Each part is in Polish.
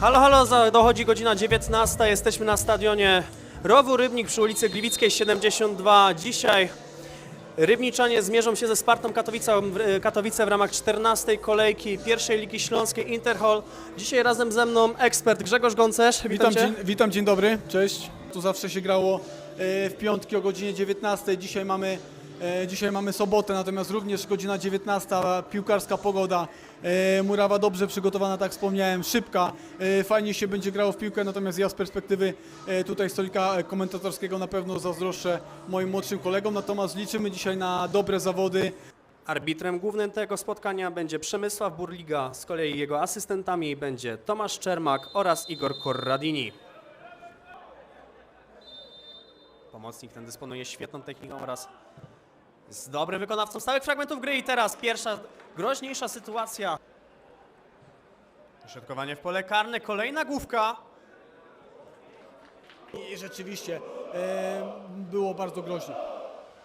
Halo, halo, dochodzi godzina 19. Jesteśmy na stadionie Rowu Rybnik przy ulicy Gliwickiej 72. Dzisiaj Rybniczanie zmierzą się ze Spartą Katowice, Katowice w ramach 14. kolejki pierwszej Ligi Śląskiej Interhol. Dzisiaj razem ze mną ekspert Grzegorz Gącerz. Witam, cię. dzień, witam, dzień dobry, cześć. Tu zawsze się grało e, w piątki o godzinie 19. Dzisiaj mamy, dzisiaj mamy sobotę, natomiast również godzina 19, piłkarska pogoda. E, Murawa dobrze przygotowana, tak wspomniałem, szybka. E, Fajnie się będzie grało w piłkę, natomiast ja z perspektywy e, tutaj stolika e, komentatorskiego na pewno zazdroszczę moim młodszym kolegom, natomiast liczymy dzisiaj na dobre zawody. Arbitrem głównym tego spotkania będzie Przemysław Burliga, z kolei jego asystentami będzie Tomasz Czermak oraz Igor Korradini. Pomocnik ten dysponuje świetną techniką oraz z dobrym wykonawcą stałych fragmentów gry i teraz pierwsza groźniejsza sytuacja. Środkowanie w pole karne, kolejna główka. I rzeczywiście e, było bardzo groźnie.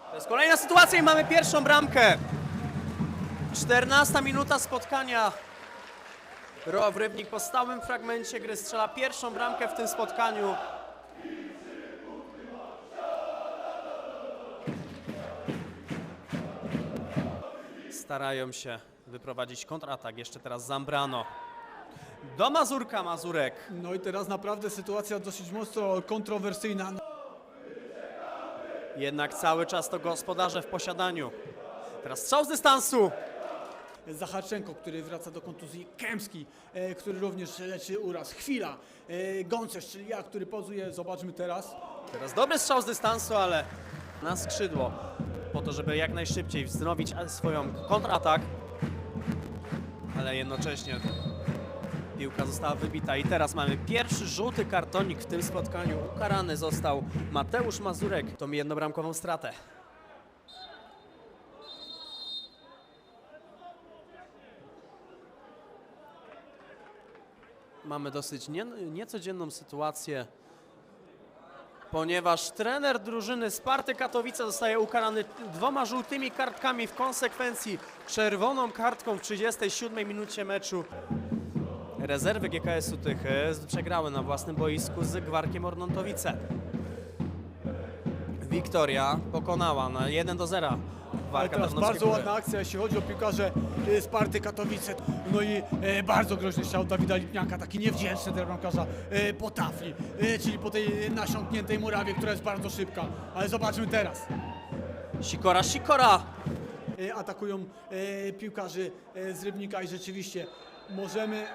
To jest kolejna sytuacja i mamy pierwszą bramkę. 14 minuta spotkania. Row Rybnik po stałym fragmencie gry strzela pierwszą bramkę w tym spotkaniu. Starają się wyprowadzić kontratak. Jeszcze teraz Zambrano. Do Mazurka Mazurek. No i teraz naprawdę sytuacja dosyć mocno kontrowersyjna. Jednak cały czas to gospodarze w posiadaniu. Teraz strzał z dystansu. Zacharczenko, który wraca do kontuzji, Kępski, e, który również leczy uraz, Chwila, e, Gącerz, czyli ja, który pozuje, zobaczmy teraz. Teraz dobry strzał z dystansu, ale na skrzydło. Po to, żeby jak najszybciej wznowić swoją kontratak. Ale jednocześnie piłka została wybita i teraz mamy pierwszy żółty kartonik w tym spotkaniu. Ukarany został Mateusz Mazurek. Mi jednobramkową stratę. Mamy dosyć nie, niecodzienną sytuację ponieważ trener drużyny Sparty Katowice zostaje ukarany dwoma żółtymi kartkami w konsekwencji czerwoną kartką w 37 minucie meczu. Rezerwy GKS-u Tychy przegrały na własnym boisku z Gwarkiem Ornontowice. Wiktoria pokonała na 1 do 0 Gwarka teraz bardzo ładna akcja, jeśli chodzi o piłkarze Sparty Katowice. No i e, bardzo groźny strzał Dawida Lipniaka, taki niewdzięczny dla bramkarza e, po tafli, e, czyli po tej nasiąkniętej murawie, która jest bardzo szybka. Ale zobaczmy teraz. Sikora, Sikora! E, atakują e, piłkarzy e, z Rybnika i rzeczywiście możemy...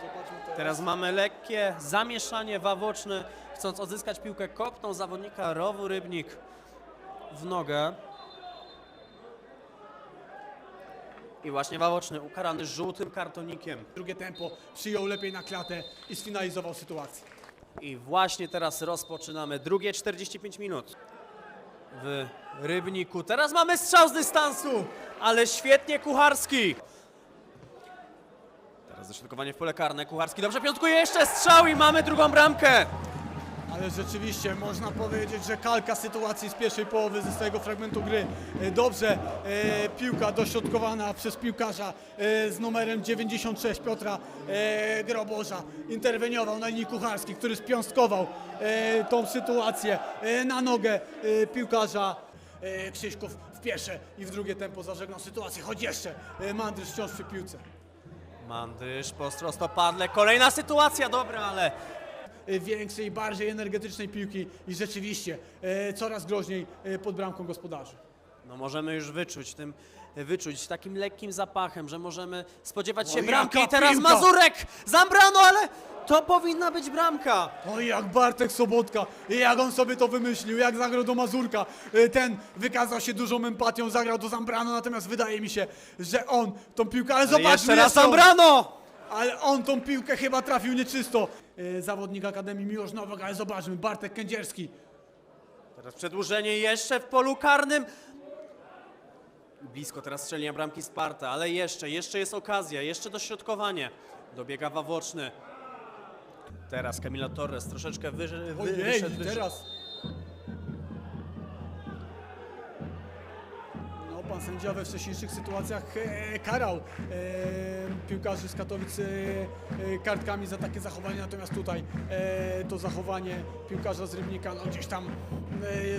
Zobaczmy teraz. Teraz mamy lekkie zamieszanie wawoczne. Chcąc odzyskać piłkę, kopną zawodnika Rowu Rybnik w nogę. I właśnie wawoczny ukarany żółtym kartonikiem. Drugie tempo przyjął lepiej na klatę i sfinalizował sytuację. I właśnie teraz rozpoczynamy drugie 45 minut w Rybniku. Teraz mamy strzał z dystansu, ale świetnie Kucharski. Teraz dośrodkowanie w pole karne. Kucharski dobrze piątkuje jeszcze strzał i mamy drugą bramkę. Ale rzeczywiście można powiedzieć, że kalka sytuacji z pierwszej połowy ze swojego fragmentu gry. E, Dobrze, e, piłka dośrodkowana przez piłkarza e, z numerem 96 Piotra e, Groboża. Interweniował na linii Kucharski, który spiąstkował e, tą sytuację e, na nogę e, piłkarza. E, Krzyśków w pierwsze i w drugie tempo zażegnał sytuację, choć jeszcze e, Mandrysz wciąż przy piłce. Mandysz prostopadle. Kolejna sytuacja, dobra, ale większej, bardziej energetycznej piłki i rzeczywiście e, coraz groźniej e, pod bramką gospodarzy. no możemy już wyczuć tym, wyczuć takim lekkim zapachem, że możemy spodziewać się O, bramki. I teraz piłka! Mazurek! Zambrano, ale to powinna być bramka. Oj, jak Bartek Sobotka, jak on sobie to wymyślił, jak zagrał do Mazurka. E, Ten wykazał się dużą empatią, zagrał do Zambrano, natomiast wydaje mi się, że on tą piłkę, ale Ale zobaczmy jeszcze raz. Zambrano! Ale on tą piłkę chyba trafił nieczysto. E, Zawodnik Akademii Miłosz Nowak, ale zobaczmy, Bartek Kędzierski. Teraz przedłużenie jeszcze w polu karnym. Blisko teraz strzelenia bramki Sparta, ale jeszcze, jeszcze jest okazja, jeszcze dośrodkowanie. Dobiega Wawoczny. Teraz Camilo Torres troszeczkę wyżej, wy, Ojej, wyszedł wyżej. teraz. Sędzia we wcześniejszych sytuacjach e, karał e, piłkarzy z Katowic e, kartkami za takie zachowanie, natomiast tutaj to zachowanie piłkarza z Rybnika, no gdzieś tam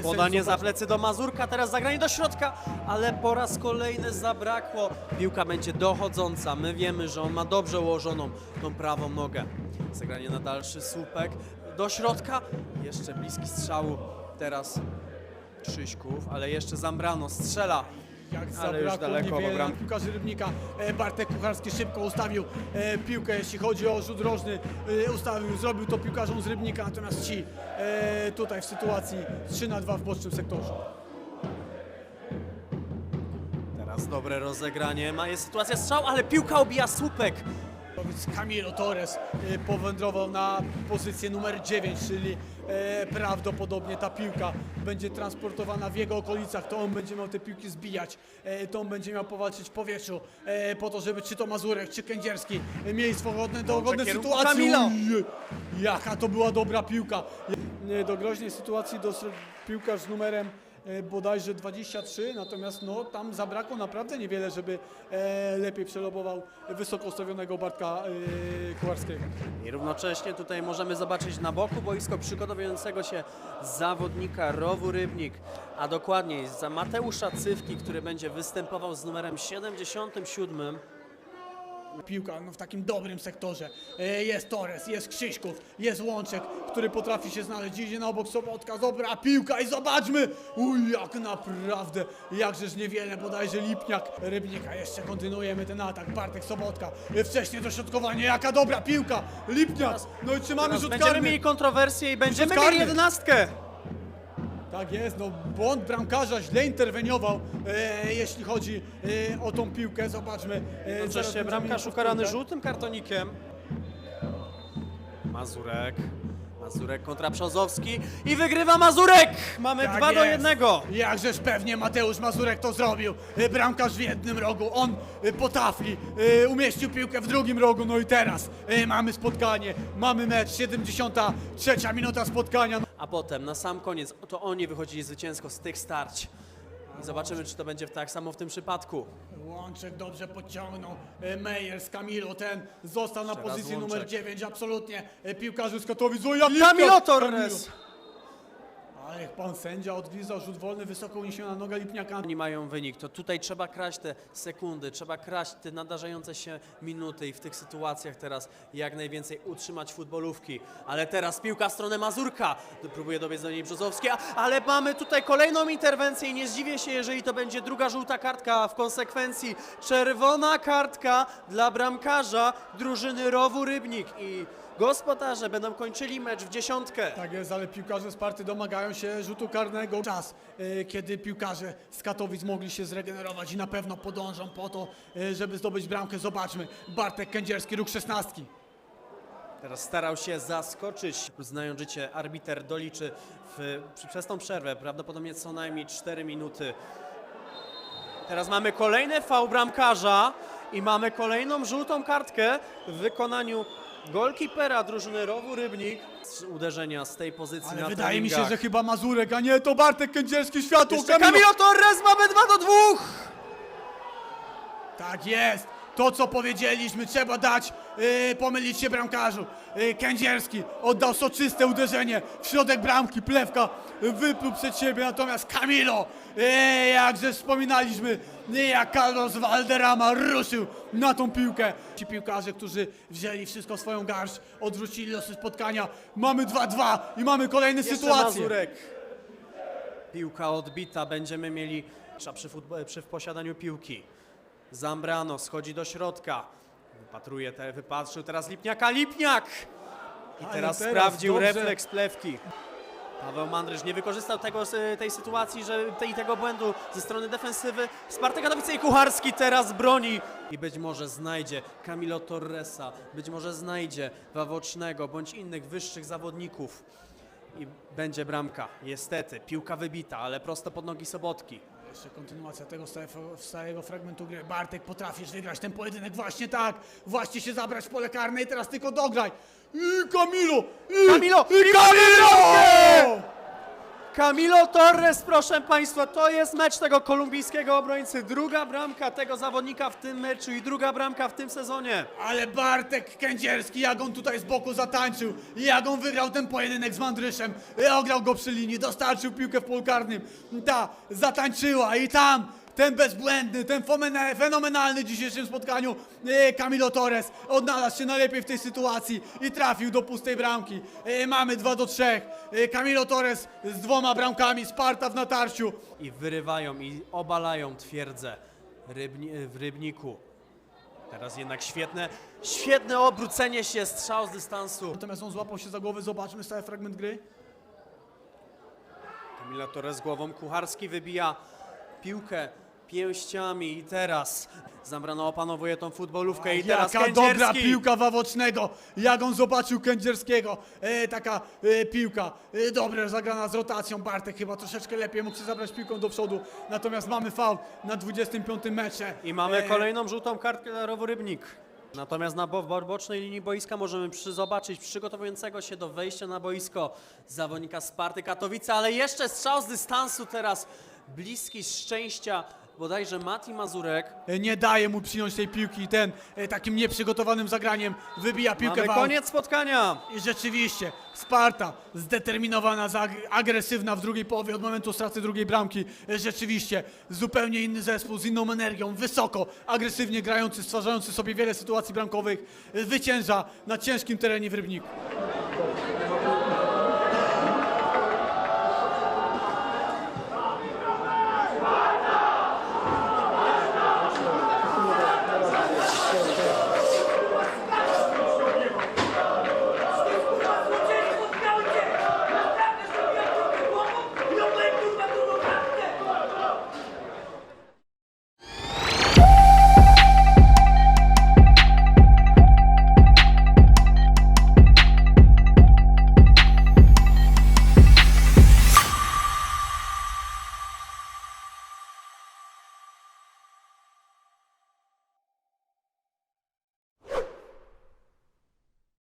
Podanie za plecy do Mazurka, teraz zagranie do środka, ale po raz kolejny zabrakło. Piłka będzie dochodząca. My wiemy, że on ma dobrze ułożoną tą prawą nogę. Zagranie na dalszy słupek. Do środka. Jeszcze bliski strzału. Teraz Krzyśków, ale jeszcze Zambrano strzela. Jak zabrakło niewiele na piłkarzy Rybnika. E, Bartek Kucharski szybko ustawił e, piłkę, jeśli chodzi o rzut rożny. E, ustawił, zrobił to piłkarzom z Rybnika, natomiast ci tutaj w sytuacji 3 na 2 w bocznym sektorze. Teraz dobre rozegranie. Ma jest sytuacja strzał, ale piłka obija słupek. Więc Camilo Torres e, powędrował na pozycję numer 9, czyli e, prawdopodobnie ta piłka będzie transportowana w jego okolicach, to on będzie miał te piłki zbijać, e, to on będzie miał powalczyć w powietrzu, e, po to, żeby czy to Mazurek, czy Kędzierski mieli swobodne, kierunku sytuacje. Ojej, Jaka to była dobra piłka. Do groźnej sytuacji doszedł piłkarz z numerem bodajże 23, natomiast no, tam zabrakło naprawdę niewiele, żeby e, lepiej przelobował wysoko ustawionego Bartka e, Kucharskiego. I równocześnie tutaj możemy zobaczyć na boku boisko przygotowującego się zawodnika Rowu Rybnik, a dokładniej za Mateusza Cywki, który będzie występował z numerem 77. Piłka no, w takim dobrym sektorze. E, Jest Torres, jest Krzyśków, jest Łączek, który potrafi się znaleźć. Idzie na obok Sobotka, dobra piłka i zobaczmy! Uj, jak naprawdę, jakżeż niewiele, bodajże Lipniak. Rybnika, jeszcze kontynuujemy ten atak. Bartek Sobotka, e, wcześniej dośrodkowanie, jaka dobra piłka! Lipniak, no i trzymamy Teraz rzut będziemy karny. mieli kontrowersję i będziemy karny. mieli jedenastkę. Tak jest, no błąd bramkarza źle interweniował, e, jeśli chodzi e, o tą piłkę. Zobaczmy. E, zaraz Jednocześnie będziemy bramkarz mieli ukarany powtórkę. żółtym kartonikiem. Mazurek. Mazurek kontra Brzozowski i wygrywa Mazurek! Mamy Tak 2 do jest. 1. Jakżeż pewnie Mateusz Mazurek to zrobił. E, Bramkarz w jednym rogu, on e, po tafli e, umieścił piłkę w drugim rogu. No i teraz e, mamy spotkanie, mamy mecz, 73 minuta spotkania. A potem na sam koniec to oni wychodzili zwycięsko z tych starć. I zobaczymy, czy to będzie tak samo w tym przypadku. Łączek dobrze podciągnął. E, Meyer z Camilo, ten został na Jeszcze raz pozycji numer Łączek. 9, absolutnie. E, Piłkarze z Katowic. O, jak Camilo Lipniak! Torres! Ale jak pan sędzia odgwizdał rzut wolny, wysoko uniesiona noga Lipniaka. Oni mają wynik, to tutaj trzeba kraść te sekundy, trzeba kraść te nadarzające się minuty i w tych sytuacjach teraz jak najwięcej utrzymać futbolówki. Ale teraz piłka w stronę Mazurka, próbuje dobiec do niej Brzozowski, ale mamy tutaj kolejną interwencję i nie zdziwię się, jeżeli to będzie druga żółta kartka, w konsekwencji czerwona kartka dla bramkarza drużyny Rowu Rybnik i gospodarze będą kończyli mecz w dziesiątkę. Tak jest, ale piłkarze Sparty domagają się rzutu karnego. Czas, e, kiedy piłkarze z Katowic mogli się zregenerować i na pewno podążą po to, e, żeby zdobyć bramkę. Zobaczmy, Bartek Kędzierski, ruch szesnastki. Teraz starał się zaskoczyć, znając życie, arbiter doliczy w, przy- przez tą przerwę, prawdopodobnie co najmniej 4 minuty. Teraz mamy kolejny fał bramkarza i mamy kolejną żółtą kartkę w wykonaniu golkipera drużyny Rowu Rybnik. Z Uderzenia z tej pozycji Ale na wydaje mi się, treningach. że chyba Mazurek, a nie, to Bartek Kędzierski, światło, Jeszcze Camilo Torres mamy 2 do 2! Tak jest! To, co powiedzieliśmy, trzeba dać, yy, pomylić się bramkarzu. Yy, Kędzierski oddał soczyste uderzenie w środek bramki, plewka wypluł przed siebie, natomiast Camilo, yy, jakże wspominaliśmy, yy, jak Carlos Valderrama ruszył na tą piłkę. Ci piłkarze, którzy wzięli wszystko w swoją garść, odwrócili losy spotkania. Mamy 2-2 i mamy kolejne Jeszcze sytuacje. Mazurek. Piłka odbita, będziemy mieli przy, przy posiadaniu piłki. Zambrano schodzi do środka. Wypatruje, te, wypatrzył teraz Lipniaka. Lipniak! I Ale teraz, teraz sprawdził dobrze. refleks plewki. Paweł Mandryż nie wykorzystał tego, tej sytuacji że, tej, tego błędu ze strony defensywy. Sparta Katowice i Kucharski teraz broni. I być może znajdzie Camilo Torresa, być może znajdzie Wawocznego bądź innych wyższych zawodników. I będzie bramka. Niestety, piłka wybita, ale prosto pod nogi Sobotki. Jeszcze kontynuacja tego stałego, stałego fragmentu gry. Bartek, potrafisz wygrać ten pojedynek właśnie tak. Właśnie się zabrać w pole karne i teraz tylko dograj. I Camilo! I, Camilo! I I mamy Camilo! Torres, proszę Państwa, to jest mecz tego kolumbijskiego obrońcy. Druga bramka tego zawodnika w tym meczu i druga bramka w tym sezonie. Ale Bartek Kędzierski, jak on tutaj z boku zatańczył, jak on wygrał ten pojedynek z Mandryszem, e, ograł go przy linii, dostarczył piłkę w polu ta zatańczyła i tam ten bezbłędny, ten fomene- fenomenalny w dzisiejszym spotkaniu e, Camilo Torres odnalazł się najlepiej w tej sytuacji i trafił do pustej bramki. E, Mamy 2 do 3. E, Camilo Torres z dwoma bramkami, Sparta w natarciu. I wyrywają i obalają twierdzę Rybni w Rybniku. Teraz jednak świetne, świetne obrócenie się, strzał z dystansu. Natomiast on złapał się za głowę, zobaczmy stały fragment gry. Camilo Torres głową, Kucharski wybija piłkę pięściami i teraz Zambrano opanowuje tą futbolówkę i teraz Jaka Kędzierski. dobra piłka Wawocznego, jak on zobaczył Kędzierskiego, e, taka e, piłka, e, dobrze zagrana z rotacją, Bartek chyba troszeczkę lepiej mógł się zabrać piłką do przodu, natomiast mamy faul na 25 mecze. I mamy E, kolejną żółtą kartkę dla Rowu Rybnik. Natomiast na bo- bo- bocznej linii boiska możemy przy zobaczyć przygotowującego się do wejścia na boisko zawodnika Sparty Katowice, ale jeszcze strzał z dystansu teraz bliski szczęścia bodajże Mati Mazurek. e, Nie daje mu przyjąć tej piłki i ten e, takim nieprzygotowanym zagraniem wybija piłkę Mamy w aut. koniec spotkania. I rzeczywiście, Sparta zdeterminowana, agresywna w drugiej połowie od momentu straty drugiej bramki. E, Rzeczywiście, zupełnie inny zespół z inną energią, wysoko, agresywnie grający, stwarzający sobie wiele sytuacji bramkowych, e, zwycięża na ciężkim terenie w Rybniku.